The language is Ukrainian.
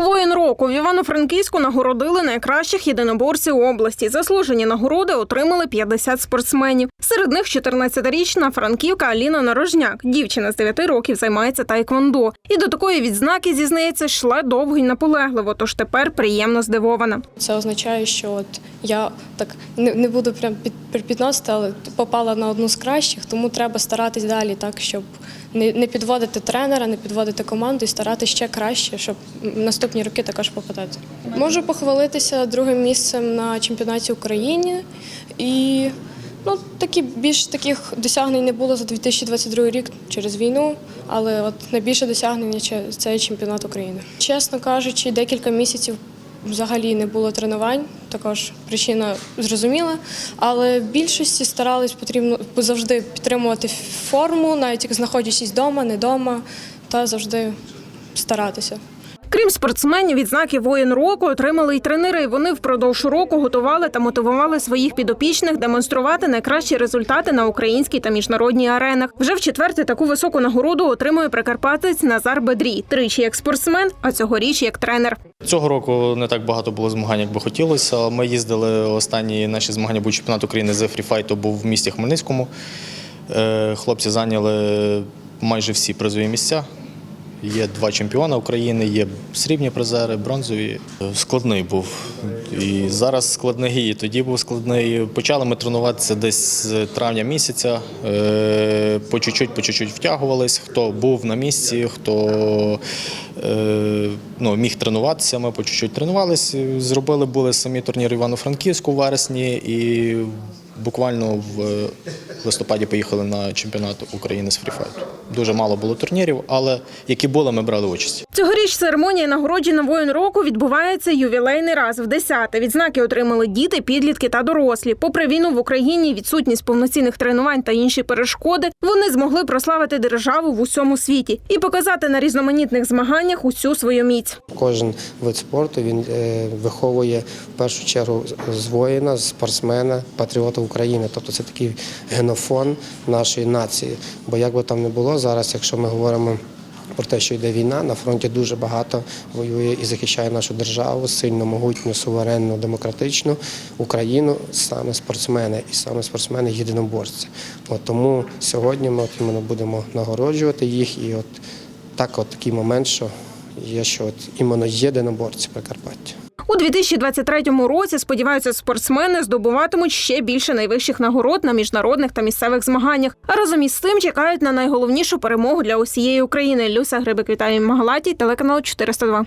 Воїн року в Івано-Франківську нагородили найкращих єдиноборців області. Заслужені нагороди отримали 50 спортсменів. Серед них 14-річна франківка Аліна Нарожняк. Дівчина з 9 років займається тайквондо. І до такої відзнаки, зізнається, йшла довго й наполегливо, тож тепер приємно здивована. Це означає, що от я так не, не буду прям під, під- підносити, але попала на одну з кращих, тому треба старатись далі, так щоб не, не підводити тренера, не підводити команду і старатися ще краще, щоб наступні роки також попадати. Можу похвалитися другим місцем на чемпіонаті України і. Ну, такі більш таких досягнень не було за 2022 рік через війну, але от найбільше досягнення це чемпіонат України. Чесно кажучи, декілька місяців взагалі не було тренувань. Також причина зрозуміла. Але в більшості старались потрібно завжди підтримувати форму, навіть як знаходячись вдома, не вдома, та завжди старатися. Крім спортсменів, відзнаки воїн року отримали й тренери. Вони впродовж року готували та мотивували своїх підопічних демонструвати найкращі результати на українській та міжнародній аренах. Вже в четверте таку високу нагороду отримує прикарпатець Назар Бедрій. Тричі як спортсмен, а цьогоріч як тренер. Цього року не так багато було змагань, як би хотілося. Ми їздили останні наші змагання був чемпіонат України з фріфайту був в місті Хмельницькому. Е, Хлопці зайняли майже всі призові місця. Є два чемпіони України, є срібні призери, бронзові. Складний був. І зараз складний, і тоді був складний. Почали ми тренуватися десь з травня місяця. Е, По чуть-чуть, по чуть-чуть втягувались. Хто був на місці, хто е, ну, міг тренуватися, ми по чуть-чуть тренувалися. Зробили були самі турніри Івано-Франківську в вересні і буквально в листопаді поїхали на чемпіонат України з фріфайту. Дуже мало було турнірів, але які були, ми брали участь. Цьогоріч церемонія нагородження воїн року відбувається ювілейний раз в десяте. Відзнаки отримали діти, підлітки та дорослі. Попри війну в Україні, відсутність повноцінних тренувань та інші перешкоди, вони змогли прославити державу в усьому світі і показати на різноманітних змаганнях усю свою міць. Кожен вид спорту він е, виховує в першу чергу з воїна, з спортсмена, патріота України. Тобто це такий генофон нашої нації. Бо як би там не було зараз, якщо ми говоримо. Про те, що йде війна, на фронті дуже багато воює і захищає нашу державу, сильно, могутню, суверенну, демократичну Україну, саме спортсмени, і саме спортсмени єдиноборці. От тому сьогодні ми от іменно будемо нагороджувати їх, і от так, от такий момент, що є, що от іменно єдиноборці Прикарпаття. У 2023 році сподіваються, спортсмени здобуватимуть ще більше найвищих нагород на міжнародних та місцевих змаганнях. А разом із цим чекають на найголовнішу перемогу для усієї України. Люся Грибик Віталій Магалатій, телеканал 402.